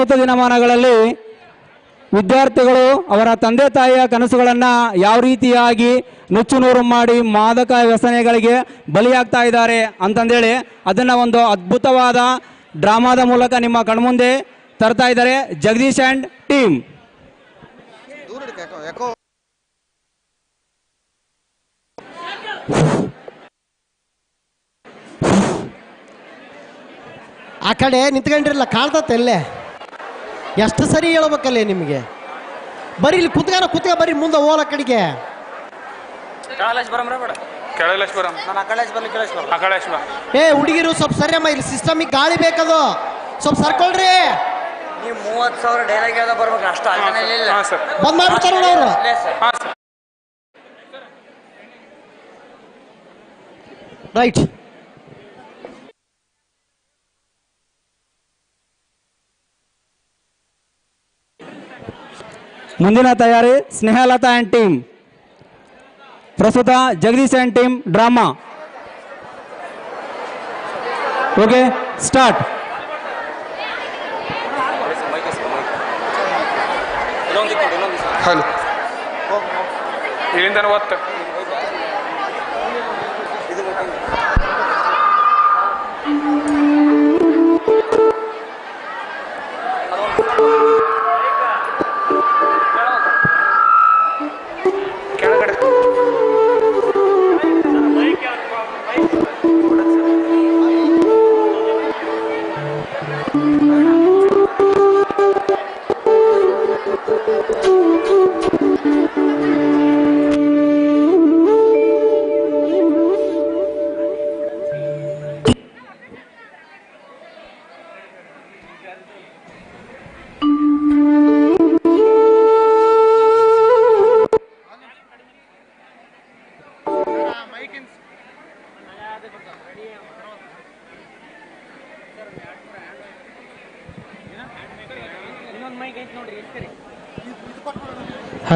ದಿನಮಾನಗಳಲ್ಲಿ ವಿದ್ಯಾರ್ಥಿಗಳು ಅವರ ತಂದೆ ತಾಯಿಯ ಕನಸುಗಳನ್ನು ಯಾವ ರೀತಿಯಾಗಿ ನುಚ್ಚು ನೂರು ಮಾಡಿ ಮಾದಕ ವ್ಯಸನೆಗಳಿಗೆ ಬಲಿಯಾಗ್ತಾ ಇದ್ದಾರೆ ಅಂತಂದೇಳಿ ಅದನ್ನು ಒಂದು ಅದ್ಭುತವಾದ ಡ್ರಾಮಾದ ಮೂಲಕ ನಿಮ್ಮ ಕಣ್ಮುಂದೆ ತರ್ತಾ ಇದ್ದಾರೆ ಜಗದೀಶ್ ಆ್ಯಂಡ್ ಟೀಮ್. ಆ ಕಡೆ ನಿಂತ್ಕೊಂಡಿರಲ್ಲ ಕಾಣ್ತತ್ತೆ ಎಲ್ಲೇ ಎಷ್ಟು ಸರಿ ಹೇಳ್ಬೇಕಲ್ಲೇ ನಿಮಗೆ? ಬರೀ ಇಲ್ಲಿ ಕುತ್ಕಾರ ಕುತ್ಕ ಬರ್ರಿ ಮುಂದೆ ಹೋಲ ಕಡೆಗೆ. ಬರಂ ಏ ಹುಡುಗಿರು ಸ್ವಲ್ಪ ಸರಿಯಮ್ಮ ಇಲ್ಲಿ ಸಿಸ್ಟಮಿಗೆ ಗಾಳಿ ಬೇಕದು. ಸ್ವಲ್ಪ ಸರ್ಕೊಳ್ರಿ. ನೀವು ಮೂವತ್ತು ಸಾವಿರ ಡೈಲಾಗ್ ಹೇಳ್ದ ಬರ್ಬೇಕು ಅಷ್ಟು ಅಲ್ಲೇ ಇಲ್ಲ. ಹಾಂ ಸರ್. ಬಂದ್ ಮಾಡ್ಬಿಡ್ತಾರ ಅವರು. ಇಲ್ಲೇ ಹಾಂ ಸರ್. ರೈಟ್ ಮುಂದಿನ ತಯಾರಿ ಸ್ನೇಹಲತಾ ಆ್ಯಂಡ್ ಟೀಮ್ ಪ್ರಸ್ತುತ Jagadish and team drama okay start hello ಇಲ್ಲಿಂದ ಒತ್ತು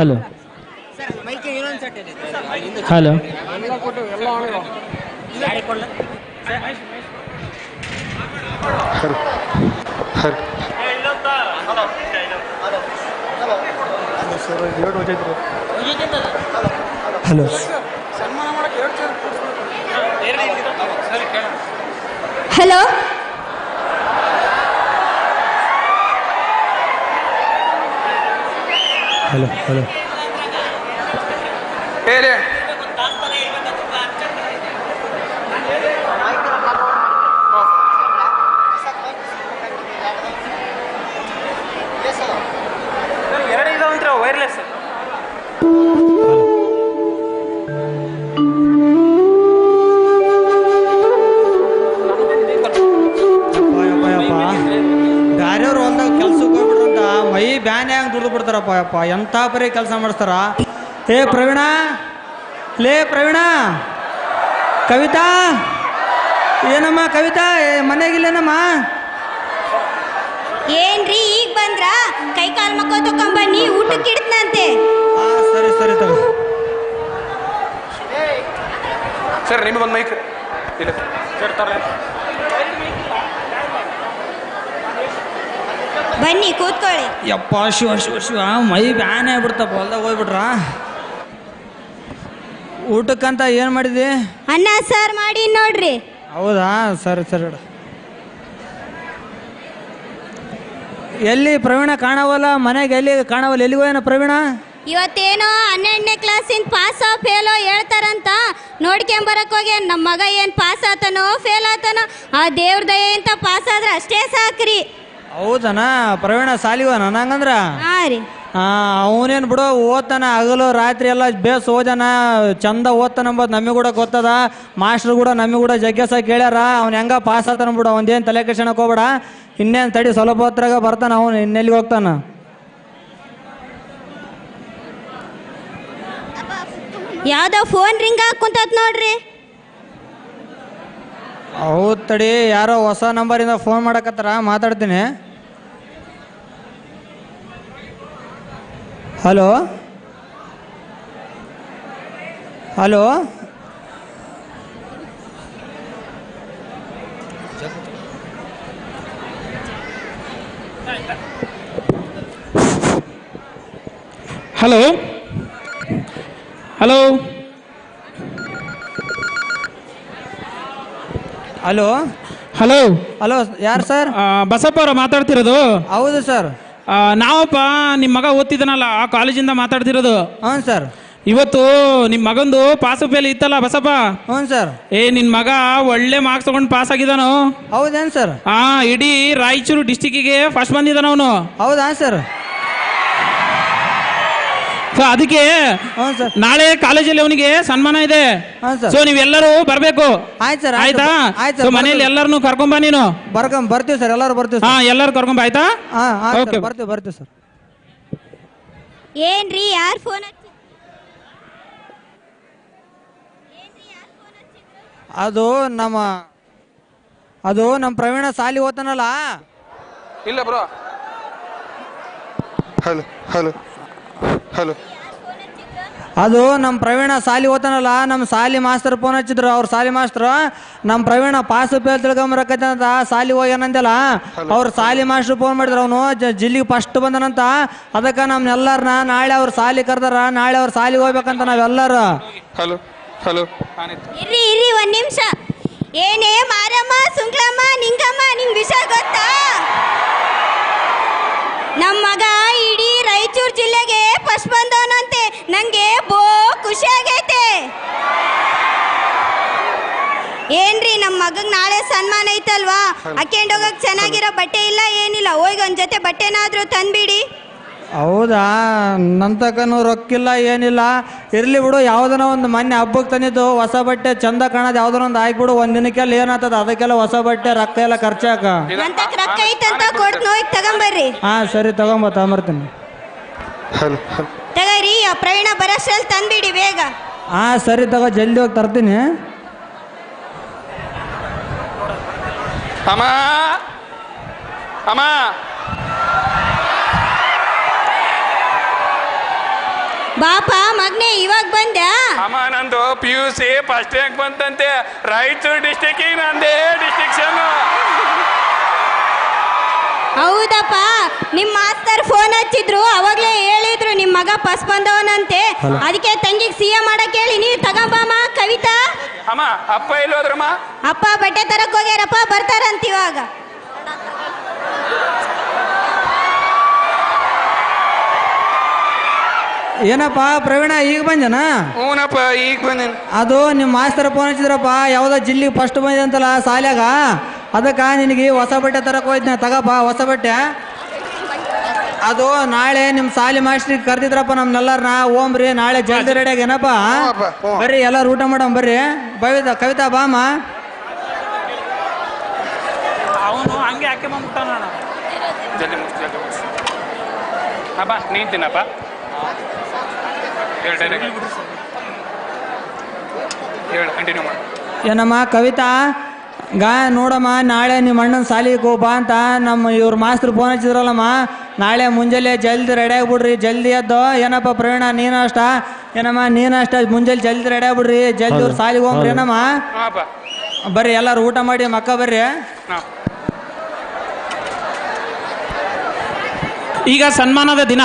hello. Hello. Hari hello hello. Hello hello ಏಲೇ ಎರಡು ಮೈ ಬ್ಯಾನೆ ಹಂಗೆ ದುಡ್ದು ಬಿಡ್ತಾರಪ್ಪ ಅಪ್ಪ ಎಂಥ ಪರಿ ಕೆಲಸ ಮಾಡಿಸ್ತಾರ? ಏ ಪ್ರವೀಣ? ಲೇ ಪ್ರವೀಣ? ಕವಿತಾ? ಏನಮ್ಮ ಕವಿತಾ? ಮನೆಗಿಲ್ಲೇನಮ್ಮ ಏನ್ರಿ ಈಗ ಬಂದ್ರ? ಕೈ ಕಾಲ್ ಮಕ್ಕ ತಕೊಂಬನ್ನಿ ಊಟಕ್ಕೆ ಇಡ್ತನಂತೆ. ಆ, ಸರಿ ಸರಿ ತಗೋ. ಸರ್ ನಿಮಗೆ ಒಂದು ಮೈಕ್. ಇಲ್ಲ. ಸರ್ ತರ್ಲೆ. ಬನ್ನಿ ಕೂತ್ಕೊಳ್ಳಿ. ಯಪ್ಪ ಶಿವ ಶಿವ ಶಿವ ಮೈ ಬ್ಯಾನ್ ಆಗ್ಬಿಡ್ತಪ್ಪ ಹೊಲ್ದಾಗ ಹೋಗ್ಬಿಟ್ರ? ಊಟಕ್ಕಂತ ಏನು ಮಾಡಿದಿ? ಅನ್ನ ಸರ್ ಮಾಡಿ ನೋಡ್ರಿ. ಹೌದಾ? ಸರಿ ಸರಿ. ಎಲ್ಲಿ ಪ್ರವೀಣ ಕಾಣವಲ್ಲ? ಮನೆಗೆ ಎಲ್ಲಿ ಕಾಣವಲ್ಲ? ಎಲ್ಲಿಗೋ ಏನೋ ಪ್ರವೀಣ? ಇವತ್ತೇನೋ ಹನ್ನೆರಡನೇ ಕ್ಲಾಸಿಂದ ಪಾಸ್ ಫೇಲೋ ಹೇಳ್ತಾರಂತ. ನೋಡ್ಕೊಂಬರಕ್ ಹೋಗಿ ನಮ್ಮ ಮಗ ಏನ್ ಪಾಸ್ ಆತನೋ ಫೇಲ್ ಆತನೋ ಆ ದೇವ್ರ ದಯೆಯಿಂದ ಪಾಸ್ ಆದ್ರೆ ಅಷ್ಟೇ ಸಾಕ್ರಿ. ಹೌದನ ಪ್ರವೀಣ ಸಾಲಿವನ ನಂಗಂದ್ರ? ಹಾ ರೀ. ಅವನೇನು ಬಿಡು ಓದ್ತಾನ ಹಗಲು ರಾತ್ರಿ ಎಲ್ಲ ಬೇಸ್ ಓದನ ಚಂದ ಓದ್ತಾನ ಅಂಬೋದು ನಮಗೆ ಕೂಡ ಗೊತ್ತದ. ಮಾಸ್ಟರ್ ಕೂಡ ನಮಗೆ ಕೂಡ ಜಗ್ಗಸ ಕೇಳ್ಯಾರ. ಅವ್ನು ಹೆಂಗ ಪಾಸ್ ಆತಾನ ಬಿಡು ಅವನೇನು ತಲೆ ಕೆಡ್ಸಣಕ್ ಹೋಗ್ಬೇಡ. ಇನ್ನೇನು ತಡಿ ಸ್ವಲ್ಪ ಹೊತ್ರಾಗ ಬರ್ತಾನ ಅವನು ಇನ್ನೆಲ್ಲಿಗೆ ಹೋಗ್ತಾನ? ಯಾವ್ದೋ ಫೋನ್ ರಿಂಗ್ ಹಾಕುಂತ ನೋಡ್ರಿ. ಹೌದ್ ತಡಿ ಯಾರೋ ಹೊಸ ನಂಬರಿಂದ ಫೋನ್ ಮಾಡಕತ್ತಾರ ಮಾತಾಡ್ತೀನಿ. Hello? Hello? Hello? Hello? Hello? Hello? Hello ಯಾರು ಸರ್? ಬಸಪ್ಪ ಅವರ ಮಾತಾಡ್ತಿರೋದು? ಹೌದು ಸರ್. ನಾವಪ್ಪ ನಿಮ್ಮ ಮಗ ಓದ್ತಿದ್ದಾನಲ್ಲ ಆ ಕಾಲೇಜಿಂದ ಮಾತಾಡ್ತಿರೋದು. ಹ್ಞೂ ಸರ್. ಇವತ್ತು ನಿಮ್ಮ ಮಗಂದು ಪಾಸ್ ಫೇಲ್ ಇತ್ತಲ್ಲ ಬಸಪ್ಪ? ಹ್ಞೂ ಸರ್. ಏ ನಿನ್ನ ಮಗ ಒಳ್ಳೆ ಮಾರ್ಕ್ಸ್ ತಗೊಂಡು ಪಾಸ್ ಆಗಿದ್ದಾನು? ಹೌದೇನು ಸರ್? ಆ ಇಡೀ ರಾಯಚೂರು ಡಿಸ್ಟಿಕ್ಕಿಗೆ ಫಸ್ಟ್ ಬಂದಿದ್ದಾನ ಅವನು ಹೌದಾ ಸರ್? ಸೊ ಅದಕ್ಕೆ ಹ್ಞೂ ಸರ್. ನಾಳೆ ಕಾಲೇಜಲ್ಲಿ ಅವನಿಗೆ ಸನ್ಮಾನ ಇದೆ. ಹಾಂ ಸರ್. ಸೊ ನೀವೆಲ್ಲರೂ ಬರಬೇಕು. ಆಯ್ತು ಸರ್ ಆಯ್ತಾ. ಆಯ್ತು? ಸೊ ಸರ್ ಮನೇಲಿ ಎಲ್ಲರನ್ನು ಕರ್ಕೊಂಬ ನೀನು? ಬರ್ಕಂ ಬರ್ತೀವಿ ಸರ್ ಎಲ್ಲರೂ ಬರ್ತೀವಿ ಹಾ ಸರ್ ಎಲ್ಲರೂ ಕರ್ಕೊಂಬ ಆಯ್ತಾ? ಹಾಂ ಹಾಂ Okay. ಬರ್ತೀವಿ ಬರ್ತೀವಿ ಸರ್. ಏನ್ರಿ ಯಾರು ಫೋನ್ ಅದು ನಮ್ಮ ಅದು ನಮ್ಮ ಪ್ರವೀಣ ಸಾಲಿ ಓದ್ತಾನಲ್ಲ? ಇಲ್ಲ ಬ್ರೋ. ಹಲೋ ಹಲೋ ಹಲೋ ಅದು ನಮ್ಮ ಪ್ರವೀಣ ಸಾಲಿ ಓದ್ತಾನಲ್ಲ ನಮ್ಮ ಸಾಲಿ ಮಾಸ್ತರ್ ಫೋನ್ ಹಚ್ಚಿದ್ರು. ಅವ್ರ ಸಾಲಿ ಮಾಸ್ಟರ್ ನಮ್ಮ ಪ್ರವೀಣ ಪಾಸ್ ಪೇಲ್ ತಿಳ್ಕೊಂಬರಕೈತೆ ಅಂತ ಸಾಲಿ ಹೋಗ್ಯಾನಂತೆಲ್ಲ ಅವ್ರ ಸಾಲಿ ಮಾಸ್ಟರ್ ಫೋನ್ ಮಾಡಿದ್ರು ಅವನು ಜಿಲ್ಲಿಗೆ ಫಸ್ಟ್ ಬಂದನಂತ. ಅದಕ್ಕೆ ನಮ್ನೆಲ್ಲರನ್ನ ನಾಳೆ ಅವ್ರ ಸಾಲಿ ಕರ್ದಾರ ನಾಳೆ ಅವ್ರ ಸಾಲಿ ಹೋಗ್ಬೇಕಂತ ನಾವೆಲ್ಲರೂ. ಹಲೋ ಹಲೋ ಇರ್ರಿ ಇರ್ರಿ ಒಂದ್ ನಿಮಿಷ. ಏನೇ ಮಾರಮ್ಮ ಸುಂಕ್ಲಮ್ಮ ನಿಂಗಮ್ಮ ನಿಂಗೆ ವಿಷಯ ಗೊತ್ತಾ? ನಮ್ಮ ಮಗ ಇಡೀ ರಾಯಚೂರು ಜಿಲ್ಲೆಗೆ ಫಸ್ಟ್ ಬಂದವನಂತೆ. ನಂಗೆ ಬೋ ಖುಷಿ ಆಗೈತೆ. ಏನ್ರಿ ನಮ್ಮ ಮಗಗ್ ನಾಳೆ ಸನ್ಮಾನ ಐತಲ್ವಾ? ಹಾಕೊಂಡು ಹೋಗಕ್ ಚೆನ್ನಾಗಿರೋ ಬಟ್ಟೆ ಇಲ್ಲ ಏನಿಲ್ಲ. ಹೋಗಿ ಒಂದ್ ಜೊತೆ ಬಟ್ಟೆನಾದ್ರೂ ತಂದ್ಬಿಡಿ. ಹೌದಾ? ನನ್ನ ತಕನು ರೊಕ್ಕಿಲ್ಲ ಏನಿಲ್ಲ. ಇರ್ಲಿ ಬಿಡು ಯಾವ್ದನ ಒಂದು ಮೊನ್ನೆ ಹಬ್ಬಕ್ಕೆ ತಂದಿದ್ದು ಹೊಸ ಬಟ್ಟೆ ಚಂದ ಕಾಣೋದು ಯಾವ್ದನ ಒಂದು ಹಾಕ್ಬಿಡು. ಒಂದ್ ದಿನಕ್ಕೆಲ್ಲ ಏನಾಗ್ತದ? ಅದಕ್ಕೆಲ್ಲ ಹೊಸ ಬಟ್ಟೆ ರೊಕ್ಕ ಎಲ್ಲ ಖರ್ಚಾಕ. ರೊಕ್ಕ ಐತಂತ ಹೋಗಿ ತಗೊಂಬರ್ರಿ. ಹಾ ಸರಿ ತಗೊಂಬ ತಗೊಂಬರ್ತೀನಿ. ತಗರಿ ಆ ಪ್ರವೀಣ ಬರೋಷ್ಟ್ರಲ್ಲಿ ತಂದ್ಬಿಡಿ ಬೇಗ. ಹಾ ಸರಿ ತಗೋ ಜಲ್ದಿ ಹೋಗಿ ತರ್ತೀನಿ. ಅಮ್ಮ ಅಮ್ಮ. ಬಾಪ ಮಗ್ನೆ ಇವಾಗ ಬಂದ್ಯಾ? ಅಮ್ಮ ನಂದು P U C first rank ಬಂತಂತೆ. Raichur ಡಿಸ್ಟಿಕ್ಕಿಗೆ ನಂದೇ ಡಿಸ್ಟಿಕ್ಷನ್ ಹೌದಪ್ಪ ನಿಮ್ ಮಾಸ್ತರ್ ಫೋನ್ ಹಚ್ಚಿದ್ರು ಅವಾಗ್ಲೇ ಹೇಳಿದ್ರು ನಿಮ್ ಮಗ ಪಸ್ ಬಂದವನಂತೆ. ಅದಕ್ಕೆ ತಂಗಿಗೆ ಸಿಎ ಮಾಡಕ್ ಹೇಳಿ ನೀವು ತಗೊಂಬಮ್ಮ ಕವಿತಾ. ಅಮ್ಮ ಅಪ್ಪ ಎಲ್ಲಿ ಅಪ್ಪ ಬಟ್ಟೆ ತರಕ್ ಹೋಗ್ಯಾರಪ್ಪ ಬರ್ತಾರಂತ ಇವಾಗ. ಏನಪ್ಪ ಪ್ರವೀಣ ಈಗ ಬಂದನ? ಹ್ಞೂನಪ್ಪ ಈಗ ಬಂದೀನಿ. ಅದು ನಿಮ್ಮ ಮಾಸ್ತರ್ ಫೋನ್ ಹಚ್ಚಿದ್ರಪ್ಪ ಯಾವುದೋ ಜಿಲ್ಲಿಗೆ ಫಸ್ಟ್ ಬಂದಿದೆ ಅಂತಲ್ಲ ಸಾಲ್ಯಾಗ? ಅದಕ್ಕೆ ನಿನಗೆ ಹೊಸ ಬಟ್ಟೆ ತರಕ್ಕೆ ಹೋಯ್ತೀನಿ ತಗಪ್ಪ ಹೊಸ ಬಟ್ಟೆ. ಅದು ನಾಳೆ ನಿಮ್ಮ ಸಾಲಿ ಮಾಸ್ಟ್ರಿಗೆ ಕರೆದಿದ್ರಪ್ಪ ನಮ್ನೆಲ್ಲರನ್ನ ಓಮ್ರಿ ನಾಳೆ ಜಲ್ದಿ ರೆಡಿ ಏನಪ್ಪ ಬರ್ರಿ ಎಲ್ಲರೂ ಊಟ ಮಾಡಮ್ ಬರ್ರಿ. ಬವಿತಾ ಕವಿತಾ ಬಾಮ. ಅವನು ಹಂಗೆ ಹಾಕಿ ಬಂದ್ಬಿಟ್ಟಾನ ಜಲ್ದಿ ಮುಗಿಸ್ ಜಲ್ದಿ ಮುಗಿಸ್. ಅಪ್ಪ ನಿಂತೀನಪ್ಪ ಹೇಳು ಹೇಳು ಕಂಟಿನ್ಯೂ ಮಾಡು. ಏನಮ್ಮ ಕವಿತಾ? ಗಾ ನೋಡಮ್ಮ ನಾಳೆ ನಿಮ್ಮ ಅಣ್ಣನ ಸಾಲಿಗೆ ಹೋಗಪ್ಪ ಬಾ ಅಂತ ನಮ್ಮ ಇವ್ರ ಮಾಸ್ತರು ಫೋನ್ ಹಚ್ಚಿದ್ರಲ್ಲಮ್ಮ. ನಾಳೆ ಮುಂಜಾನೆ ಜಲ್ದಿ ರೆಡಿ ಆಗ್ಬಿಡ್ರಿ ಜಲ್ದಿ ಎದ್ದು ಏನಪ್ಪ ಪ್ರವೀಣ ನೀನು ಅಷ್ಟ? ಏನಮ್ಮ ನೀನು ಅಷ್ಟ? ಮುಂಜಾನೆ ಜಲ್ದಿ ರೆಡಿ ಆಗ್ಬಿಡ್ರಿ ಜಲ್ದಿ ಇವ್ರ ಸಾಲಿಗೆ ಹೋಗ್ರಿ ಏನಮ್ಮ? ಬರ್ರಿ ಎಲ್ಲರೂ ಊಟ ಮಾಡಿ ಮಕ್ಕ ಬರ್ರಿ. ಈಗ ಸನ್ಮಾನದ ದಿನ.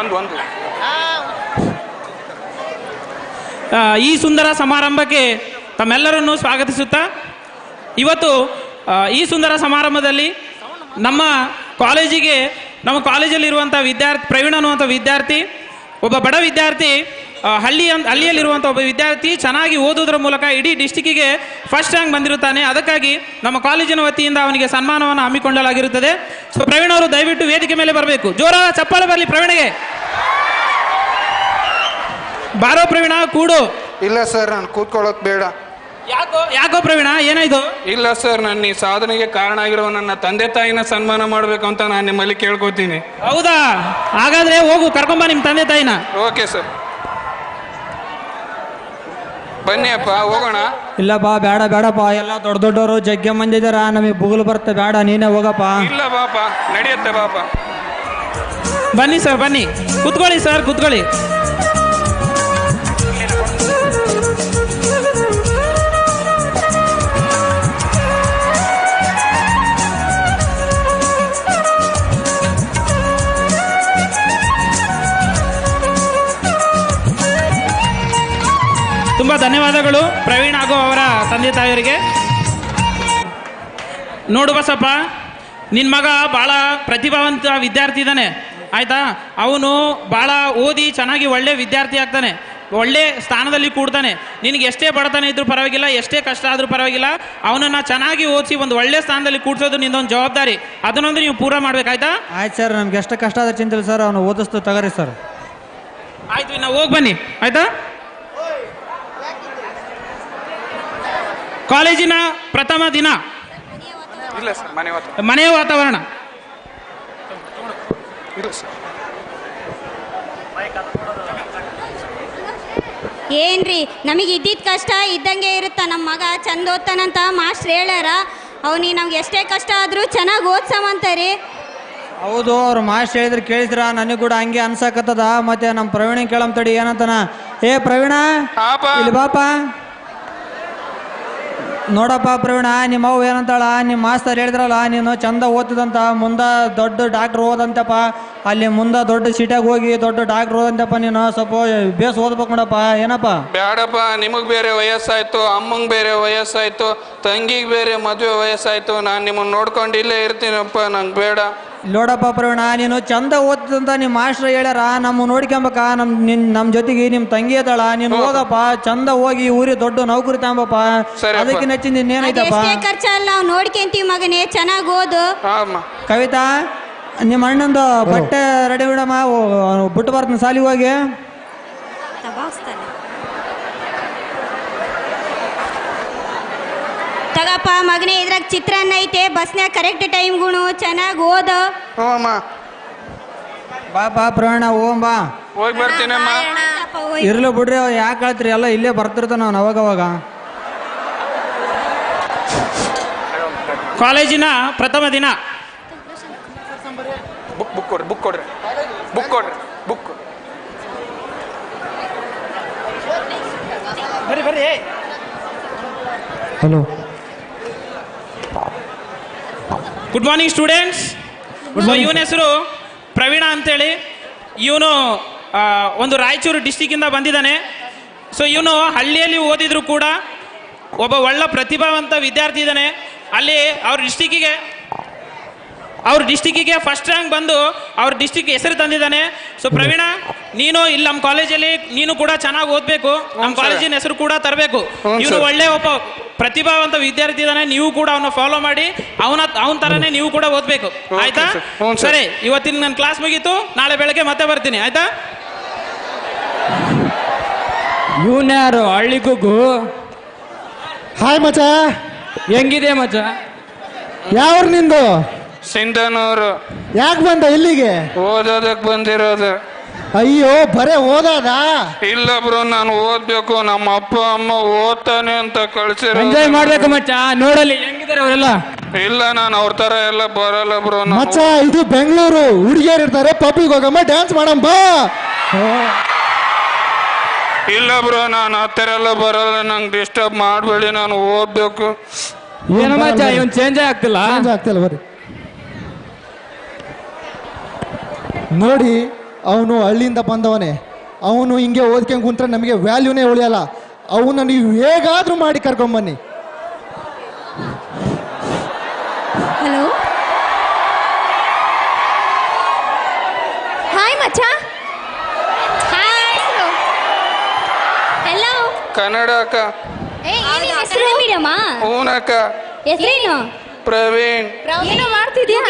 ಒಂದು ಒಂದು ಈ ಸುಂದರ ಸಮಾರಂಭಕ್ಕೆ ತಮ್ಮೆಲ್ಲರನ್ನು ಸ್ವಾಗತಿಸುತ್ತಾ, ಇವತ್ತು ಈ ಸುಂದರ ಸಮಾರಂಭದಲ್ಲಿ ನಮ್ಮ ಕಾಲೇಜಿಗೆ, ನಮ್ಮ ಕಾಲೇಜಲ್ಲಿರುವಂಥ ವಿದ್ಯಾರ್ಥಿ, ಪ್ರವೀಣ್ ಅನ್ನುವಂಥ ವಿದ್ಯಾರ್ಥಿ, ಒಬ್ಬ ಬಡ ವಿದ್ಯಾರ್ಥಿ ಹಳ್ಳಿ ಹಳ್ಳಿಯಲ್ಲಿರುವಂಥ ಒಬ್ಬ ವಿದ್ಯಾರ್ಥಿ ಚೆನ್ನಾಗಿ ಓದುವುದರ ಮೂಲಕ ಇಡೀ ಡಿಸ್ಟಿಕ್ಕಿಗೆ ಫಸ್ಟ್ ರ್ಯಾಂಕ್ ಬಂದಿರುತ್ತಾನೆ. ಅದಕ್ಕಾಗಿ ನಮ್ಮ ಕಾಲೇಜಿನ ವತಿಯಿಂದ ಅವನಿಗೆ ಸನ್ಮಾನವನ್ನು ಹಮ್ಮಿಕೊಳ್ಳಲಾಗಿರುತ್ತದೆ. ಸೊ, ಪ್ರವೀಣ್ ಅವರು ದಯವಿಟ್ಟು ವೇದಿಕೆ ಮೇಲೆ ಬರಬೇಕು. ಜೋರಾದ ಚಪ್ಪಾಳೆ ಬರಲಿ ಪ್ರವೀಣ್ಗೆ. ಬಾರೋ ಪ್ರವೀಣ ಕೂಡು. ಇಲ್ಲ ಸರ್ ನಾನು ಕೂತ್ಕೊಳ್ಳೋದು ಬೇಡ. ಯಾಕೋ ಯಾಕೋ ಪ್ರವೀಣ ಏನಾಯ್ತು? ಇಲ್ಲ ಸರ್ ನನ್ನ ಈ ಸಾಧನೆಗೆ ಕಾರಣ ಆಗಿರೋ ನನ್ನ ತಂದೆ ತಾಯಿನ ಸನ್ಮಾನ ಮಾಡಬೇಕು ಅಂತ ನಾನು ನಿಮ್ಮಲ್ಲಿ ಕೇಳ್ಕೊತೀನಿ. ಹೌದಾ? ಹಾಗಾದ್ರೆ ಹೋಗು ಕರ್ಕೊಂಬ ನಿಮ್ಮ ತಂದೆ ತಾಯಿನ. Okay sir. ಬನ್ನಿ ಅಪ್ಪ ಹೋಗೋಣ. ಇಲ್ಲಪ್ಪ ಬೇಡ ಬೇಡಪ್ಪ ಎಲ್ಲ ದೊಡ್ಡ ದೊಡ್ಡವರು ಜಗ್ಗೆ ಮಂದಿ ಇದಾರ ನಮಗೆ ಬುಗುಲು ಬರುತ್ತೆ ಬೇಡ ನೀನೇ ಹೋಗಪ್ಪ. ಇಲ್ಲ ಬಾಪ ನಡೆಯುತ್ತೆ ಬಾಪ. ಬನ್ನಿ ಸರ್ ಬನ್ನಿ. ಕುತ್ಕೊಳ್ಳಿ ಸರ್ ಕುತ್ಕೊಳ್ಳಿ. ಧನ್ಯವಾದಗಳು. ಪ್ರವೀಣ್ ಹಾಗೂ ಅವರ ತಂದೆ ತಾಯಿಯವರಿಗೆ ನೋಡು ಬಸಪ್ಪ ನಿನ್ನ ಮಗ ಭಾಳ ಪ್ರತಿಭಾವಂತ ವಿದ್ಯಾರ್ಥಿ ಇದ್ದಾನೆ ಆಯಿತಾ? ಅವನು ಭಾಳ ಓದಿ ಚೆನ್ನಾಗಿ ಒಳ್ಳೆ ವಿದ್ಯಾರ್ಥಿ ಆಗ್ತಾನೆ. ಒಳ್ಳೆ ಸ್ಥಾನದಲ್ಲಿ ಕೂಡ್ತಾನೆ. ನಿನಗೆ ಎಷ್ಟೇ ಬಡತನ ಇದ್ರೂ ಪರವಾಗಿಲ್ಲ ಎಷ್ಟೇ ಕಷ್ಟ ಆದರೂ ಪರವಾಗಿಲ್ಲ. ಅವನನ್ನು ಚೆನ್ನಾಗಿ ಓದಿಸಿ ಒಂದು ಒಳ್ಳೆ ಸ್ಥಾನದಲ್ಲಿ ಕೂಡ್ಸೋದು ನಿಂದೊಂದು ಜವಾಬ್ದಾರಿ. ಅದನ್ನೊಂದು ನೀವು ಪೂರ ಮಾಡ್ಬೇಕಾಯ್ತಾ ಆಯ್ತು? ಸರ್ ನಮ್ಗೆ ಎಷ್ಟು ಕಷ್ಟ ಆದ್ರೆ ಚಿಂತಿಲ್ಲ ಸರ್ ಅವನು ಓದಿಸ್ತು ತಗರಿ ಸರ್. ಆಯ್ತು ಇನ್ನು ಹೋಗಿ ಬನ್ನಿ ಆಯ್ತಾ? ಕಾಲೇಜಿನ ಪ್ರಥಮ ದಿನ. ಇಲ್ಲ ಸರ್ ಮನೆ ಹೊತ್ತು ಮನೆಯ ವಾತಾವರಣ. ಇಲ್ಲ ಸರ್. ಏನ್ರಿ ನಮಗೆ ಇದ್ದಿದ್ದ ಕಷ್ಟ ಇದ್ದಂಗೆ ಇರುತ್ತ ನಮ್ಮ ಮಗ ಚಂದ ಓದ್ತಾನಂತ ಮಾಸ್ಟ್ರ್ ಹೇಳ್ಯಾರ. ಅವ್ನಿಗೆ ನಮ್ಗೆ ಎಷ್ಟೇ ಕಷ್ಟ ಆದರೂ ಚೆನ್ನಾಗಿ ಓದ್ಸಮಂತಾರಿ. ಹೌದು ಅವ್ರು ಮಾಸ್ಟರ್ ಹೇಳಿದ್ರೆ ಕೇಳಿದ್ರ? ನನಗೆ ಕೂಡ ಹಂಗೆ ಅನ್ಸಕತ್ತದ. ಮತ್ತೆ ನಮ್ಮ ಪ್ರವೀಣ ಕೇಳಂತಡಿ ತಡಿ ಏನಂತಾನ? ಏ ಪ್ರವೀಣ ಇಲ್ಲಿ ಬಾಪ. ನೋಡಪ್ಪ ಪ್ರವೀಣ, ನಿಮ್ಮ ಅವ್ವ ಏನಂತಾಳ? ನಿಮ್ಮ ಮಾಸ್ತರ್ ಹೇಳಿದ್ರಲ್ಲ, ನೀನು ಚಂದ ಓದ್ತಿದಂತ, ಮುಂದೆ ದೊಡ್ಡ ಡಾಕ್ಟ್ರ್ ಓದಂತಪ್ಪ. ಅಲ್ಲಿ ಮುಂದೆ ದೊಡ್ಡ ಸಿಟಿಯಾಗ ಹೋಗಿ ದೊಡ್ಡ ಡಾಕ್ಟ್ರ್ ಓದಂತಪ್ಪ ನೀನು. ಸ್ವಲ್ಪ ಬೇಸ್ ಓದ್ಬೇಕು ನೋಡಪ್ಪ, ಏನಪ್ಪ? ಬೇಡಪ್ಪ ನಿಮಗೆ ಬೇರೆ ವಯಸ್ಸಾಯ್ತು, ಅಮ್ಮಂಗೆ ಬೇರೆ ವಯಸ್ಸಾಯ್ತು, ತಂಗಿಗೆ ಬೇರೆ ಮದುವೆ ವಯಸ್ಸಾಯ್ತು. ನಾನು ನಿಮ್ಮನ್ನು ನೋಡ್ಕೊಂಡು ಇಲ್ಲೇ ಇರ್ತೀನಪ್ಪ, ನಂಗೆ ಬೇಡ. ನೋಡಪ್ಪ ಪ್ರವೀಣ ನೀನು ಚಂದ ಓದ್ತಂತ ನಿಮ್ಮ ಮಾಸ್ಟರ್ ಹೇಳ್ಯಾರ ನಮ್ಮ ನೋಡ್ಕೊಂಬಕ್ಕ ನಮ್ಮ ನಿನ್ ನಮ್ಮ ಜೊತೆಗೆ ನಿಮ್ಮ ತಂಗಿ ಅದಾಳ ನೀನು ಹೋಗಪ್ಪ ಚಂದ ಹೋಗಿ ಊರಿ ದೊಡ್ಡ ನೌಕರಿ ತಗೊಂಬಪ್ಪ ಸರಿಯಪ್ಪ. ಅದಕ್ಕೆ ನೆಚ್ಚಿನ ಇನ್ನೇನೈತಪ್ಪ ಅದೆಷ್ಟೇ ಖರ್ಚಲ್ಲ ನಾವು ನೋಡ್ಕೊಂತೀವಿ ಮಗನೇ ಚೆನ್ನಾಗಿ ಓದು. ಹಾಂ ಕವಿತಾ ನಿಮ್ಮ ಅಣ್ಣಂದು ಬಟ್ಟೆ ರೆಡಿ ಬಿಡಮ್ಮ ಓ- ಬಿಟ್ಟು ಬರ್ತೀನಿ ಸಾಲಿಗೆ ಹೋಗಿ. ತಗಪ್ಪ ಮಗನೇ ಇದ್ರಾಗ ಚಿತ್ರಾನ್ನ ಐತೆ ಬಸ್ನ್ಯಾಗ ಕರೆಕ್ಟ್ ಟೈಮ್ ಗುಣು ಚೆನ್ನಾಗಿ ಓದು. ಹ್ಞೂ ಅಮ್ಮ ಬಾ ಬಾ ಪ್ರಾಣ ಓಂ ಬಾ. ಹೋಗಿ ಬರ್ತೀನಮ್ಮ ಅಪ್ಪ, ಹೋಯ್. ಇರ್ಲಿ ಬಿಡ್ರಿ ಅವ್ ಯಾಕೆ ಹೇಳ್ತೀರಿ ಎಲ್ಲ ಇಲ್ಲೇ ಬರ್ತಿರ್ತಾನ ಅವ್ನು ಅವಾಗ ಅವಾಗ. ಕಾಲೇಜಿನ ಪ್ರಥಮ ದಿನ. ಬುಕ್ ಬುಕ್ ಕೊಡ್ರಿ ಬುಕ್ ಕೊಡ್ರಿ. ಬುಕ್ ಕೊಡ್ರಿ ಬುಕ್. ಬರ್ರಿ ಬರ್ರಿ ಹಲೋ ಗುಡ್ ಮಾರ್ನಿಂಗ್ ಸ್ಟೂಡೆಂಟ್ಸ್ ಇವನ ಹೆಸರು ಪ್ರವೀಣ ಅಂತೇಳಿ. ಇವನು ಒಂದು ರಾಯಚೂರು ಡಿಸ್ಟಿಕ್ಕಿಂದ ಬಂದಿದ್ದಾನೆ. ಸೊ ಇವನು ಹಳ್ಳಿಯಲ್ಲಿ ಓದಿದ್ರು ಕೂಡ ಒಬ್ಬ ಒಳ್ಳೆ ಪ್ರತಿಭಾವಂತ ವಿದ್ಯಾರ್ಥಿ ಇದ್ದಾನೆ. ಅಲ್ಲಿ ಅವ್ರ ಡಿಸ್ಟಿಕ್ಕಿಗೆ ಅವ್ರ ಡಿಸ್ಟಿಕ್ಕಿಗೆ ಫಸ್ಟ್ ರ್ಯಾಂಕ್ ಬಂದು ಅವ್ರ ಡಿಸ್ಟಿಕ್ ಹೆಸರು ತಂದಿದ್ದಾನೆ. ಸೊ ಪ್ರವೀಣ ನೀನು ಇಲ್ಲಿ ನಮ್ಮ ಕಾಲೇಜಲ್ಲಿ ನೀನು ಕೂಡ ಚೆನ್ನಾಗಿ ಓದಬೇಕು. ನಮ್ಮ ಕಾಲೇಜಿನ ಹೆಸರು ಕೂಡ ತರಬೇಕು. ಇವನು. ಒಳ್ಳೆ ಒಬ್ಬ ಪ್ರತಿಭಾವಂತ ವಿದ್ಯಾರ್ಥಿ ಇದ್ದಾನೆ ನೀವು ಕೂಡ ಅವನ ಫಾಲೋ ಮಾಡಿ ಅವನ ಅವನ ತರನೇ ನೀವು ಕೂಡ ಓದಬೇಕು. ಆಯ್ತಾ? ಹ್ಞೂ, ಸರಿ ಇವತ್ತಿನ ನನ್ನ ಕ್ಲಾಸ್ ಮುಗೀತು ನಾಳೆ ಬೆಳಗ್ಗೆ ಮತ್ತೆ ಬರ್ತೀನಿ ಆಯ್ತಾ? ಇವನ್ಯಾರು ಹಳ್ಳಿ ಗುಗ್ಗು ಹಾಯ್ ಮಚ ಹೆಂಗಿದೆ ಮಚ ಯಾವ್ರು ನಿಂದು? ಸಿಂಧನೂರು. ಯಾಕೆ ಬಂದ ಇಲ್ಲಿಗೆ? ಓದೋದಕ್ಕೆ ಬಂದಿರೋದು. ಅಯ್ಯೋ ಬರೇ ಓದಾದ? ಇಲ್ಲ ಬ್ರೋ ನಾನು ಓದ್ಬೇಕು. ನಮ್ಮ ಅಪ್ಪ ಅಮ್ಮ ಓದ್ತಾನೆ ಅಂತ ಕಳ್ಸಿರೋ ಎಂಜಾಯ್ ಮಾಡ್ಬೇಕು ಮಚ್ಚ ನೋಡಲಿ ಹೆಂಗಿದ್ದಾರೆ ಅವರೆಲ್ಲ? ಇಲ್ಲ ನಾನು ಅವ್ರ ತರ ಎಲ್ಲ ಬರಲ್ಲ ಬ್ರೋ ಮಚ್ಚ ಇದು ಬೆಂಗಳೂರು. ಹುಡುಗಿಯರು ಇರ್ತಾರೆ ಪಬ್ಲಿಕ್ ಹೋಗಮ್ಮ ಡ್ಯಾನ್ಸ್ ಮಾಡಮ್ಮ ಬಾ. ಇಲ್ಲ ಬ್ರೋ ನಾನು ಆ ಥರ ಎಲ್ಲ ಬರಲ್ಲ. ನಂಗೆ ಡಿಸ್ಟರ್ಬ್ ಮಾಡಬೇಡಿ ನಾನು ಓದ್ಬೇಕು. ಏನು ಮಚ್ಚ ಇವನ್ ಚೇಂಜ್ ಆಗ್ತಿಲ್ಲ? ಚೇಂಜ್ ಆಗ್ತಿಲ್ಲ ಬರ್ರಿ. ನೋಡಿ ಅವನು ಹಳ್ಳಿಯಿಂದ ಬಂದವನೇ. ಅವನು ಹಿಂಗೆ ಓದ್ಕೊಂಡು ಕುಂತ್ರೆ ನಮಗೆ ವ್ಯಾಲ್ಯೂನೇ ಉಳಿಯಲ್ಲ. ಅವನ್ನ ನೀವು ಹೇಗಾದರೂ ಮಾಡಿ ಕರ್ಕೊಂಬನ್ನಿ ಹಲೋ ಹಾಯ್ ಮಚ್ಚ. ಹಾಯ್ ಹೆಲೋ ಕನ್ನಡ ಅಕ್ಕ. ಹೆಸರು ಮೀಡಿಯಮ್ಮ ಹೂನಕ್ಕ. ಹೆಸರೇನು? ಪ್ರವೀಣ್. ಏನೋ ಮಾಡ್ತಿದ್ಯಾ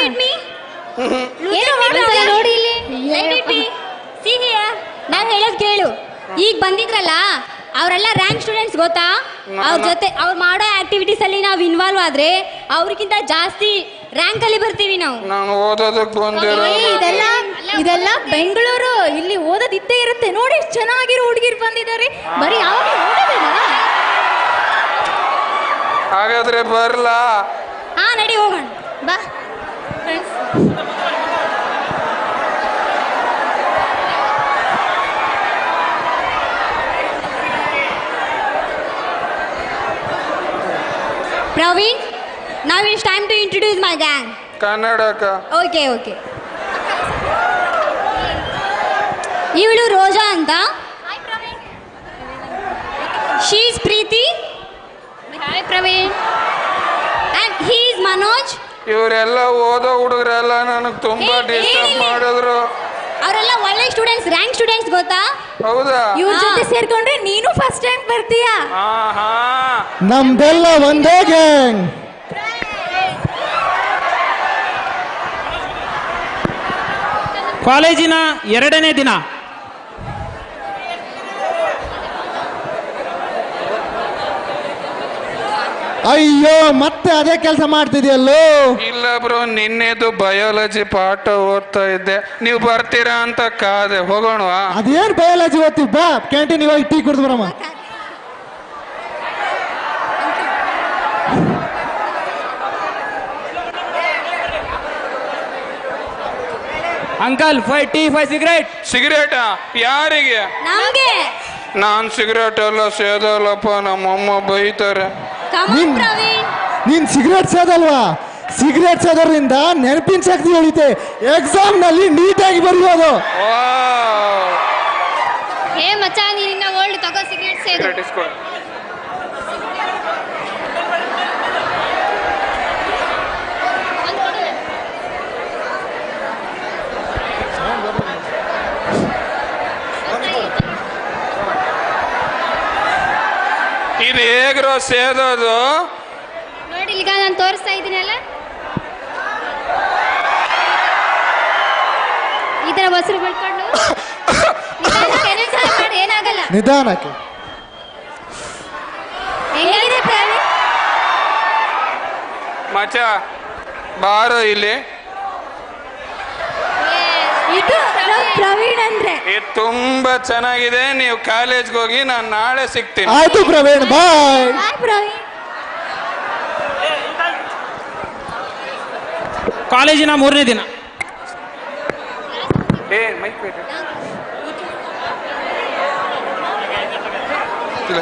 ಏನೋ ನೋಡಿ ಇಲ್ಲಿ. ಸಿಹಿಯ? ನಾನು ಹೇಳೋದು ಕೇಳು. ಈಗ ಬಂದಿದ್ರಲ್ಲ ಅವರೆಲ್ಲ ರ್ಯಾಂಕ್ ಸ್ಟೂಡೆಂಟ್ಸ್ ಗೊತ್ತಾ? ಅವ್ರ ಜೊತೆ ಅವ್ರು ಮಾಡೋ ಆಕ್ಟಿವಿಟೀಸ್ ಅಲ್ಲಿ ನಾವು ಇನ್ವಾಲ್ವ್ ಆದ್ರೆ ಅವ್ರಿಗಿಂತ ಜಾಸ್ತಿ ರ್ಯಾಂಕ್ ಅಲ್ಲಿ ಬರ್ತೀವಿ ನಾವು. ನಾನು ಓದೋದಕ್ಕೆ ಬಂದಿರೋ ಇದೆಲ್ಲ ಇದೆಲ್ಲ ಬೆಂಗಳೂರು. ಇಲ್ಲಿ ಓದೋದು ಇದ್ದೇ ಇರುತ್ತೆ. ನೋಡಿ ಎಷ್ಟ್ ಚೆನ್ನಾಗಿರೋ ಹುಡುಗಿರು ಬಂದಿದ್ದಾರೆ. ಬರೀ ಯಾವಾಗ ಓದೋದೇನಾ ಹಾಗಾದ್ರೆ ಬರ್ಲಾ? ಹಾ ನಡಿ ಹೋಗೋಣ. ಬಾ. ಪ್ರವೀಣ್ ನಾವ್ it's time to introduce my gang Kannada ಅಕ್ಕ ಓಕೆ ಓಕೆ ಇವಳು ರೋಜಾ ಅಂತ she is Preethi hi Praveen and he is Manoj ಇವರೆಲ್ಲ ಓದೋ ಹುಡುಗರೆಲ್ಲ ನನಗೆ ತುಂಬಾ ಏ, ಡಿಸ್ಟರ್ಬ್ ಏನಿಲ್ಲ. ಮಾಡಿದ್ರು. ಅವರೆಲ್ಲ ಒಳ್ಳೆ ಸ್ಟೂಡೆಂಟ್ಸ್ ರ್ಯಾಂಕ್ ಸ್ಟೂಡೆಂಟ್ಸ್ ಗೊತ್ತಾ? ಹೌದಾ? ಇವ್ರ ಜೊತೆ ಸೇರ್ಕೊಂಡ್ರೆ ನೀನು ಫಸ್ಟ್ ಟೈಮ್ ಬರ್ತೀಯಾ. ಆಹಾ. ನಮ್ದೆಲ್ಲ ಒಂದೇ ಗ್ಯಾಂಗ್ ಕಾಲೇಜಿನ ಎರಡನೇ ದಿನ. ಅಯ್ಯೋ ಮತ್ತೆ ಅದೇ ಕೆಲಸ ಮಾಡ್ತಿದ್ಯಲ್ಲೋ? ಇಲ್ಲ ಬ್ರೋ ನಿನ್ನೆದು ಬಯಾಲಜಿ ಪಾಠ ಓದ್ತಾ ಇದ್ದೆ. ನೀವು ಬರ್ತೀರಾ ಅಂತ ಕಾದೆ ಹೋಗೋಣವಾ ಅದೇನ್ ಬಯಾಲಜಿ ಓದ್ತಿ ಬಾ ಕ್ಯಾಂಟೀನ್ ಹೋಗಿ ಟೀ ಕುಡ್ದು ಬರಮ್ಮ. Uncle five tea five cigarette? ಸಿಗರೇಟಾ? ಯಾರಿಗೆ? ನಮ್ಗೆ. ನಾನ್ ಸಿಗರೇಟ್ ಎಲ್ಲ ಸೇದಲ್ಲಪ್ಪ ನಮ್ಮಮ್ಮ ಬೈತಾರೆ. ನಿನ್- ಪ್ರವೀಣ್. ನೀನ್ ಸಿಗರೇಟ್ ಸೇದಲ್ವಾ ಸಿಗರೇಟ್ ಸೇದೋದ್ರಿಂದ ನೆನಪಿನ ಶಕ್ತಿ ಉಳಿತೆ ಎಕ್ಸಾಮ್ನಲ್ಲಿ ನೀಟಾಗಿ ಬರೆಯೋದು. ಹೇ ಮಚ್ಚ ನೀನ್ ಇನ್ನ ಓಲ್ಡ್ ತಗೋ ಸಿಗರೇಟ್ ಸೇದು ಇದು ಹೇಗ್ರೋ ಸೇದೋದು. ನೋಡಿ ಈಗ ನಾನು ತೋರಿಸ್ತಾ ಇದ್ದೀನಲ್ಲ ಈ ತರ ಮೊಸರು ಬಿಡ್ಕೊಂಡು ಮಾಡು ಏನಾಗಲ್ಲ. ನಿಧಾನಕ್ಕೆ. ಹೆಂಗಿದೆ ಪ್ರವೀಣ್ ಮಚ ಬಾರೋ ಇಲ್ಲಿ. ಇದು ಪ್ರವೀಣ್ ಅಂದ್ರೆ? ಇದು ತುಂಬಾ ಚೆನ್ನಾಗಿದೆ. ನೀವು ಕಾಲೇಜ್ಗೆ ಹೋಗಿ ನಾನು ನಾಳೆ ಸಿಗ್ತೀನಿ. ಆಯ್ತು ಪ್ರವೀಣ್ ಬಾಯ್ ಪ್ರವೀಣ್. ಕಾಲೇಜಿನ ಮೂರನೇ ದಿನ ಏ ಮೈಕ್ ಬೇಕು ಇಲ್ಲ.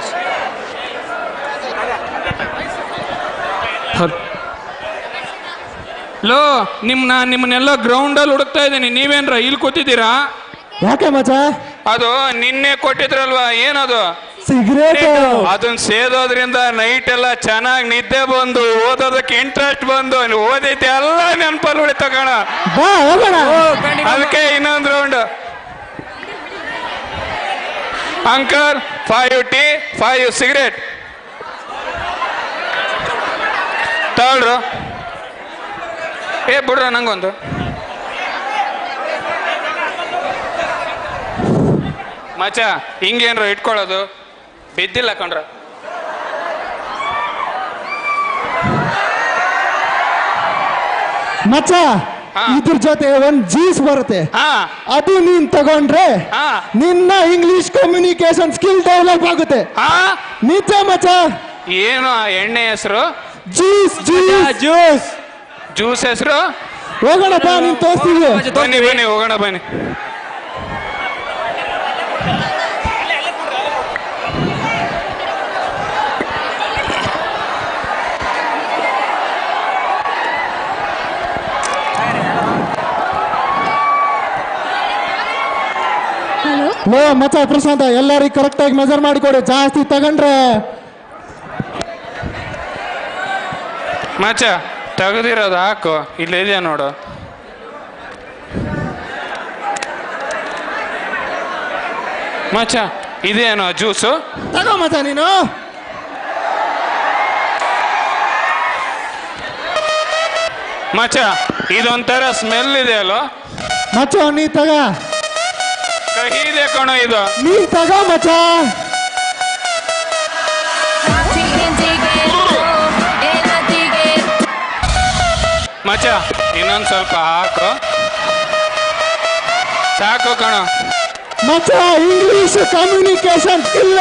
ಹಲ್- ಲೋ ನಿಮ್ ನಾ ನಿಮ್ಮನ್ನೆಲ್ಲ ಗ್ರೌಂಡಲ್ಲಿ ಹುಡುಕ್ತಾ ಇದ್ದೀನಿ. ನೀವೇನ್ರ ಇಲ್ಲಿ ಕೂತಿದ್ದೀರಾ? ಯಾಕೆ ಮಚ ಅದು ನಿನ್ನೆ ಕೊಟ್ಟಿದ್ರಲ್ವಾ ಏನದು? ಸಿಗರೇಟ್ ಅದನ್ನ ಸೇದೋದ್ರಿಂದ ನೈಟ್ ಎಲ್ಲ ಚೆನ್ನಾಗಿ ನಿದ್ದೆ ಬಂದು ಓದೋದಕ್ಕೆ ಇಂಟ್ರೆಸ್ಟ್ ಬಂದು ಓದೈತೆ ಎಲ್ಲ ನೆನಪಲ್ಲಿ ಉಳಿತ ಕಣ. ಬಾ ಹೋಗೋಣ. ಅದಕ್ಕೆ ಇನ್ನೊಂದು round uncle five tea five cigarette ತಗೊಳ್ರು. ಏ ಬಿಡ್ರ ನಂಗೊಂದು. ಮಚ ಹಿಂಗೇನ್ರ ಇಟ್ಕೊಳ್ಳೋದು? ಬಿದ್ದಿಲ್ಲ ಕಣ್ರ. ಮಚ್ಚ. ಇದ್ರ ಜೊತೆ ಒಂದ್ ಜೀಸ್ ಬರುತ್ತೆ. ಹಾ. ಅದು ನೀನ್ ತಗೊಂಡ್ರೆ ಹಾ. ನಿನ್ನ ಇಂಗ್ಲಿಷ್ ಕಮ್ಯುನಿಕೇಶನ್ ಸ್ಕಿಲ್ ಡೆವಲಪ್ ಆಗುತ್ತೆ. ಹಾ. ನಿಜ ಮಚ್ಚ. ಏನು ಆ ಎಣ್ಣೆ ಹೆಸರು? ಜ್ಯೂಸ್ ಜೂಸ್ ಜ್ಯೂಸ್ ಜ್ಯೂಸ್ ಹೆಸರು? ಬಾ ನೀನ್ ತೋರಿಸ್ತೀವಿ. ಬನ್ನಿ ಬನ್ನಿ ಹೋಗೋಣ ಬನ್ನಿ. ಲೋ ಮಚ್ಚ ಪ್ರಶಾಂತ ಎಲ್ಲರಿಗೂ ಕರೆಕ್ಟ್ ಆಗಿ ಮೆಜರ್ ಮಾಡಿಕೊಡಿ ಜಾಸ್ತಿ ತಗೊಂಡ್ರೆ. ಮಚ್ಚ ತೆಗೆದಿರೋದು ಹಾಕು. ಇಲ್ಲಿದೆಯಾ ನೋಡು. ಮಚ್ಚ ಇದೇನೋ ಜ್ಯೂಸು? ತಗೋ ಮಚ್ಚ ನೀನು. ಮಚ್ಚ ಇದೊಂಥರ ಸ್ಮೆಲ್ ಇದೆ ಅಲ್ವಾ? ಮಚ್ಚ ನೀ ತಗ. ಕಹಿ ಇದೆ ಕಣೋ ಇದು. ನೀ ತಗೋ ಮಚ್ಚ. ಮಚ್ಚ ಇನ್ನೊಂದು ಸ್ವಲ್ಪ ಹಾಕು. ಸಾಕು ಕಣ. ಮಚ್ಚ ಇಂಗ್ಲಿಷ್ ಕಮ್ಯುನಿಕೇಶನ್ ಇಲ್ಲ.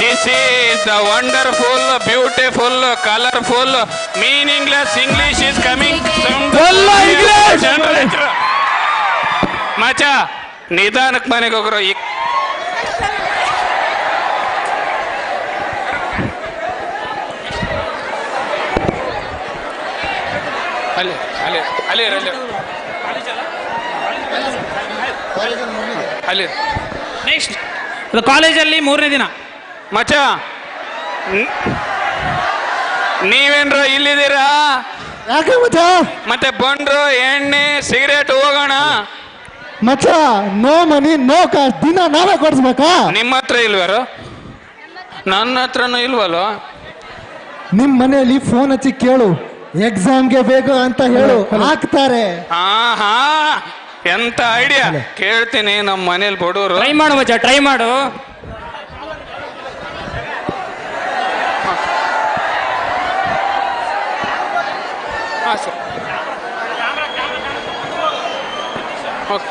This is the wonderful beautiful colourful meaningless English is coming English! ಮಚ ನಿಧಾನಕ್ಕೆ ಮನೆಗೆ ಹೋಗ್ರು ಈ ಅಲ್ಲಿ ಅಲ್ಲಿ ಅಲ್ಲಿ ಅಲ್ಲಿ. ಅಲ್ಲಿ ಇರು. ನೆಕ್ಸ್ಟ್ ಕಾಲೇಜಲ್ಲಿ ಮೂರನೇ ದಿನ. ಮಚ ನೀವೇನ್ರ ಇಲ್ಲಿದ್ದೀರಾ? ಯಾಕೆ ಮಚ್ಚ? ಮತ್ತೆ ಬಂಡ್ರು ಎಣ್ಣೆ ಸಿಗರೇಟ್ ಹೋಗೋಣ. ಮಚ್ಚ ನೋ ಮನಿ ನೋ ಕಾಸ್ಟ್ ದಿನ ನಾವೇ ಕೊಡಿಸ್ಬೇಕಾ? ನಿಮ್ಮ ಹತ್ರ ಇಲ್ವಾರು? ನನ್ನ ಹತ್ರನೂ ಇಲ್ವಲ್ವ ನಿಮ್ಮ ಮನೆಯಲ್ಲಿ ಫೋನ್ ಹಚ್ಚಿ ಕೇಳು. ಎಕ್ಸಾಮ್ಗೆ ಬೇಕು ಅಂತ ಹೇಳು ಹಾಕ್ತಾರೆ. ಆಹಾ ಎಂತ ಐಡಿಯಾ ಕೇಳ್ತೀನಿ ನಮ್ಮ ಮನೇಲಿ ಬಡವರು. ಟ್ರೈ ಮಾಡು ಮಚ್ಚ ಟ್ರೈ ಮಾಡು. ಹಾಂ ಸರ್. ಓಕೆ.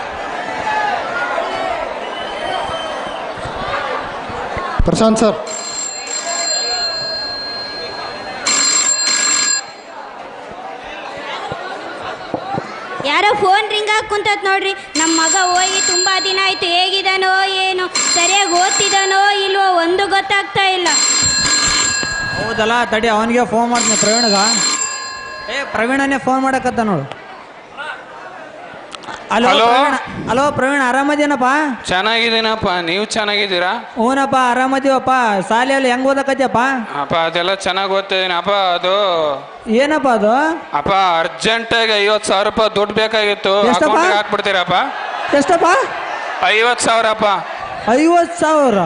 ಪ್ರಶಾಂತ್ ಸರ್ ಯಾರೋ ಕುಂತತ್ ನೋಡ್ರಿ. ನಮ್ಮ ಮಗ ಹೋಗಿ ತುಂಬಾ ದಿನ ಆಯ್ತು ಹೇಗಿದಾನೋ ಏನು ಸರಿಯಾಗಿ ಓದ್ತಿದಾನೋ ಇಲ್ವೋ ಒಂದು ಗೊತ್ತಾಗ್ತಾ ಇಲ್ಲ. ಹೌದಲ್ಲ ತಡಿ ಅವನಿಗೆ ಫೋನ್ ಮಾಡ್ತೀನಿ ಪ್ರವೀಣ್ಗ. ಏ ಪ್ರವೀಣನೇ ಫೋನ್ ಮಾಡಕತ್ತ ನೋಡು. ಹಲೋ ಪ್ರವೀಣ ಹಲೋ ಪ್ರವೀಣ್ ಆರಾಮದೇನಪ್ಪ ಚೆನ್ನಾಗಿದ್ದೀನಪ್ಪ ನೀವು ಚೆನ್ನಾಗಿದ್ದೀರಾ? ಹ್ಞೂನಪ್ಪ ಆರಾಮದೀವಪ್ಪ. ಶಾಲೆಯಲ್ಲಿ ಹೆಂಗ್ ಓದಕತ್ತಪ್ಪ ಅಪ್ಪ ಅದೆಲ್ಲ ಚೆನ್ನಾಗಿ ಓದ್ತಿದ್ದೀನಿ. ಅಪ್ಪ ಅದು ಏನಪ್ಪ ಅದು? ಅಪ್ಪ ಅರ್ಜೆಂಟಾಗಿ ಐವತ್ತು ಸಾವಿರ ರೂಪಾಯಿ ದುಡ್ಡು ಬೇಕಾಗಿತ್ತು. ಎಷ್ಟಪ್ಪ? ಅಕೌಂಟಿಗೆ ಹಾಕ್ಬಿಡ್ತೀರಪ್ಪ? ಎಷ್ಟಪ್ಪ? ಐವತ್ತು ಸಾವಿರ ಅಪ್ಪ. ಐವತ್ತು ಸಾವಿರ?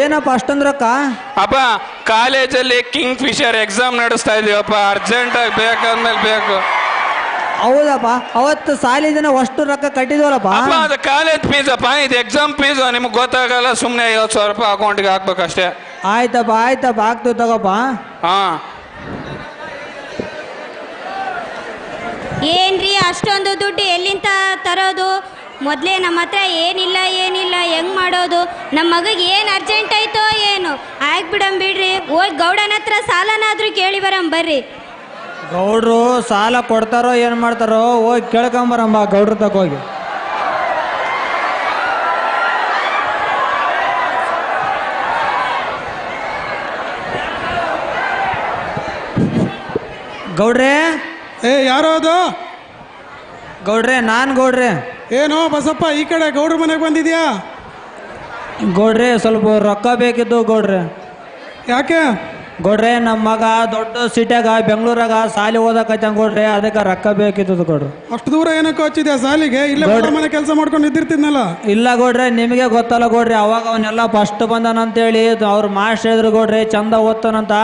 ಏನಪ್ಪ ಅಷ್ಟಂದ್ರಕ್ಕ ಅಪ್ಪ ಕಾಲೇಜಲ್ಲಿ ಕಿಂಗ್ ಫಿಶರ್ ಎಕ್ಸಾಮ್ ನಡೆಸ್ತಾ ಇದೀವಪ್ಪ. ಅರ್ಜೆಂಟಾಗಿ ಬೇಕಾದ್ಮೇಲೆ ಬೇಕು. ಹೌದಪ್ಪ ಅವತ್ತು ಸಾಲಿ ದಿನ ಅಷ್ಟು ರೊಕ್ಕ ಕಟ್ಟಿದ್ವಲ್ಲಪ್ಪ. ಅಪ್ಪ ಅದು ಕಾಲೇಜ್ ಫೀಸ್ ಅಪ್ಪ ಇದು ಎಕ್ಸಾಮ್ ಫೀಸ್ ನಿಮ್ಗೆ ಗೊತ್ತಾಗಲ್ಲ ಸುಮ್ಮನೆ ಐವತ್ತು ಸಾವಿರ ರೂಪಾಯಿ ಅಕೌಂಟಿಗೆ ಹಾಕ್ಬೇಕಷ್ಟೇ. ಆಯ್ತಪ್ಪ ಆಯ್ತಪ್ಪ ಆಗ್ತೀವಿ ತಗೋಪ್ಪ. ಹಾಂ. ಏನ್ರಿ ಅಷ್ಟೊಂದು ದುಡ್ಡು ಎಲ್ಲಿಂದ ತರೋದು? ಮೊದಲೇ ನಮ್ಮ ಹತ್ರ ಏನಿಲ್ಲ ಏನಿಲ್ಲ ಹೆಂಗ್ ಮಾಡೋದು? ನಮ್ಮ ಮಗಗೆ ಏನು ಅರ್ಜೆಂಟ್ ಆಯ್ತೋ ಏನು? ಆಗ್ಬಿಡಮ್ ಬಿಡ್ರಿ. ಹೋಗಿ ಗೌಡನ ಹತ್ರ ಸಾಲನಾದ್ರೂ ಕೇಳಿ ಬರಂ ಬರ್ರಿ. ಗೌಡ್ರು ಸಾಲ ಕೊಡ್ತಾರೋ ಏನು ಮಾಡ್ತಾರೋ ಹೋಗಿ ಕೇಳ್ಕೊಂಬರಮ್ಮ ಗೌಡ್ರ ತಕ ಹೋಗಿ. ಗೌಡ್ರೆ? ಏ ಯಾರೋ ಅದು? ಗೌಡ್ರೆ ನಾನು ಗೌಡ್ರೆ. ಏನೋ ಬಸಪ್ಪ ಈ ಕಡೆ ಗೌಡ್ರ ಮನೆಗೆ ಬಂದಿದ್ಯಾ? ಗೌಡ್ರೆ ಸ್ವಲ್ಪ ರೊಕ್ಕ ಬೇಕಿದ್ದು ಗೌಡ್ರೆ. ಯಾಕೆ? ಗೌಡ್ರೆ ನಮ್ಮ ಮಗ ದೊಡ್ಡ ಸಿಟಿಯಾಗ ಬೆಂಗಳೂರಾಗ ಸಾಲಿ ಓದಕತ್ತಾನ ಗೌಡ್ರೆ ಅದಕ್ಕೆ ರೊಕ್ಕ ಬೇಕಿತ್ತು ಕೊಡ್ರಿ. ಅಷ್ಟು ದೂರ ಏನಕ್ಕೆ ಹಚ್ಚಿದ್ಯಾ ಸಾಲಿಗೆ? ಇಲ್ಲ ಮನೆ ಕೆಲಸ ಮಾಡ್ಕೊಂಡು ಇದ್ದಿರ್ತಿದ್ನಲ್ಲ ಇಲ್ಲ ಗೌಡ್ರೆ ನಿಮಗೆ ಗೊತ್ತಲ್ಲ ಕೊಡ್ರಿ ಅವಾಗ ಅವನ್ನೆಲ್ಲ ಫಸ್ಟ್ ಬಂದಾನಂತೇಳಿ ಅವ್ರ ಮಾಸ್ಟರ್ ಹೇಳಿದ್ರು ಕೊಡ್ರಿ ಚಂದ ಓದ್ತಾನಂತ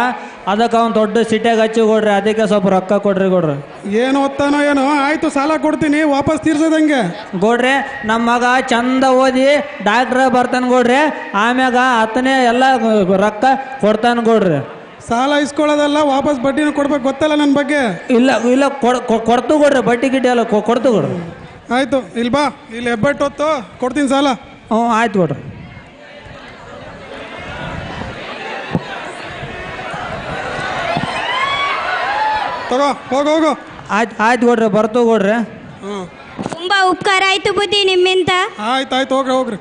ಅದಕ್ಕೆ ಅವ್ನು ದೊಡ್ಡ ಸಿಟಿಯಾಗ ಹಚ್ಚಿ ಕೊಡ್ರಿ ಅದಕ್ಕೆ ಸ್ವಲ್ಪ ರೊಕ್ಕ ಕೊಡ್ರಿ ಕೊಡ್ರಿ. ಏನು ಓದ್ತಾನೋ ಏನೋ ಆಯ್ತು ಸಾಲ ಕೊಡ್ತೀನಿ ವಾಪಸ್ ತೀರ್ಸೋದಂಗೆ. ಕೊಡ್ರಿ ನಮ್ಮ ಮಗ ಚಂದ ಓದಿ ಡಾಕ್ಟ್ರ ಬರ್ತಾನೆ ಕೊಡ್ರಿ ಆಮ್ಯಾಗ ಹತ್ತನೇ ಎಲ್ಲ ರೊಕ್ಕ ಕೊಡ್ತಾನೆ ಗೌಡ್ರೆ ಸಾಲ ಇಸ್ಕೊಳ್ಳೋದಲ್ಲ ವಾಪಸ್ ಬಡ್ಡಿನ ಕೊಡ್ಬೇಕು ಗೊತ್ತಲ್ಲ ನನ್ನ ಬಗ್ಗೆ? ಇಲ್ಲ ಇಲ್ಲ ಕೊಡ್ ಕೊ- ಕೊಡ್ತು ಕೊಡ್ರಿ ಬಡ್ಡಿ ಗಿಡ್ಡಿ ಎಲ್ಲ ಕೊ- ಕೊಡ್ತು ಕೊಡ್ರಿ. ಆಯ್ತು ಇಲ್ಲಿ ಬಾ ಇಲ್ಲಿ ಹೆಬ್ಬೆಟ್ಟು ಹೊತ್ತು ಕೊಡ್ತೀನಿ ಸಾಲ. ಹ್ಞೂ ಆಯ್ತು ಕೊಡ್ರಿ ತಗೋ ಹೋಗು ಹೋಗು. ಆಯ್ತು ಆಯ್ತು ಕೊಡ್ರಿ ಬರ್ತು ಕೊಡ್ರಿ. ಹ್ಞೂ ತುಂಬಾ ಉಪಕಾರ ಆಯ್ತು ಬುದ್ಧಿ ನಿಮ್ಮಿಂದ. ಆಯ್ತು ಆಯ್ತು ಹೋಗ್ರಿ ಹೋಗ್ರಿ.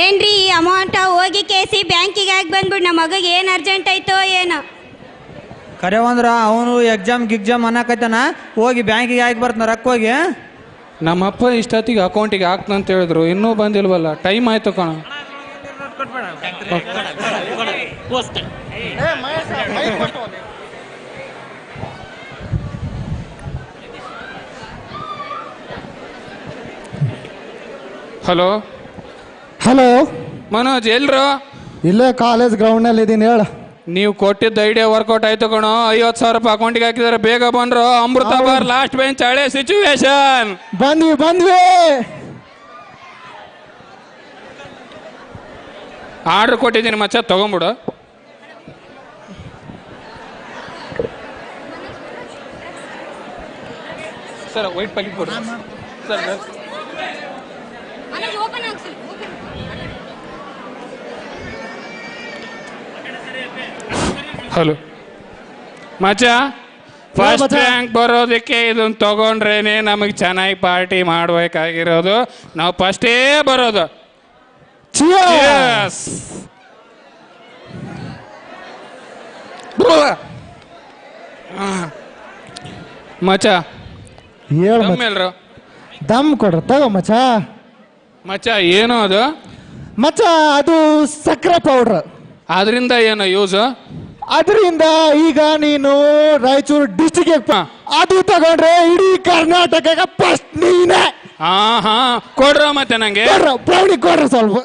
ಏನ್ರಿ ಈ ಅಮೌಂಟ್ ಹೋಗಿ ಕೇಸಿ ಬ್ಯಾಂಕಿಗೆ ಹಾಕಿ ಬಂದ್ಬಿಟ್ಟು ನಮ್ಮ ಮಗಗೆ ಏನು ಅರ್ಜೆಂಟ್ ಆಯ್ತೋ ಏನೋ? ಕರೆವಂದ್ರ ಅವನು ಎಕ್ಸಾಮ್ ಗಿಕ್ಸಾಮ್ ಅನ್ನಕತ್ತಾನ? ಹೋಗಿ ಬ್ಯಾಂಕಿಗೆ ಹಾಕಿ ಬರ್ತಾನ? ರೊಕ್ಕ ಹೋಗಿ ನಮ್ಮ ಅಪ್ಪ ಇಷ್ಟೊತ್ತಿಗೆ ಅಕೌಂಟಿಗೆ ಹಾಕ್ತಂತ ಹೇಳಿದ್ರು. ಇನ್ನೂ ಬಂದಿಲ್ವಲ್ಲ? ಟೈಮ್ ಆಯ್ತು ಕಣ. ಹಲೋ ಹಲೋ ಮನೋಜ್ ಎಲ್ರು? ಇಲ್ಲೇ ಕಾಲೇಜ್ ಗ್ರೌಂಡ್ನಲ್ಲಿ ಇದ್ದೀನಿ ಹೇಳ. ನೀವು ಕೊಟ್ಟಿದ್ದ ಐಡಿಯಾ ವರ್ಕೌಟ್ ಆಯ್ತು ಕಣೋ ಐವತ್ತು ಸಾವಿರ ರೂಪಾಯಿ ಅಕೌಂಟಿಗೆ ಹಾಕಿದಾರೆ ಬೇಗ ಬಂದ್ರು. ಅಮೃತ ಬಾರ್ ಲಾಸ್ಟ್ ಬೆಂಚ್ ಹಳೆ ಸಿಚುವೇಶನ್ ಬಂದ್ವಿ ಬಂದ್ವಿ! ಆರ್ಡರ್ ಕೊಟ್ಟಿದ್ದೀನಿ ಮಚ್ಚ ತಗೊಂಬಿಡು. ಸರ್ ವೈಟ್ ಪ್ಯಾಕೆಟ್ ಕೊಡಿ. Sir hello. ಮಚ್ಚ ಫಸ್ಟ್. ರ್ಯಾಂಕ್ ಬರೋದಕ್ಕೆ ಇದನ್ನ ತಗೊಂಡ್ರೇನೆ ನಮಗೆ ಚೆನ್ನಾಗಿ ಪಾರ್ಟಿ ಮಾಡಬೇಕಾಗಿರೋದು. ನಾವು ಫಸ್ಟೇ ಬರೋದು. ಮಚ ಹೇಳ್ರು ದಮ್ ಕೊಡ್ರ ತಗೋ ಮಚ ಮಚ ಏನು ಅದು? ಮಚ ಅದು ಸಕ್ಕರೆ ಪೌಡ್ರ್ ಅದರಿಂದ ಏನು ಯೂಸ್ ಅದರಿಂದ ಈಗ ನೀನು ರಾಯಚೂರು ಡಿಸ್ಟಿಕ್. ಅದು ತಗೊಂಡ್ರೆ ಇಡೀ ಕರ್ನಾಟಕ ಫಸ್ಟ್ ನೀನೇ ಹಾ ಹಾ ಕೊಡ್ರ ಮತ್ತೆ ನಂಗೆ ಕೊಡ್ರ ಪ್ರೌಢಿ ಕೊಡ್ರ ಸ್ವಲ್ಪ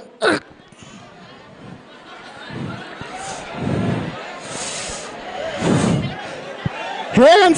ಹೇಗನ್ಸ್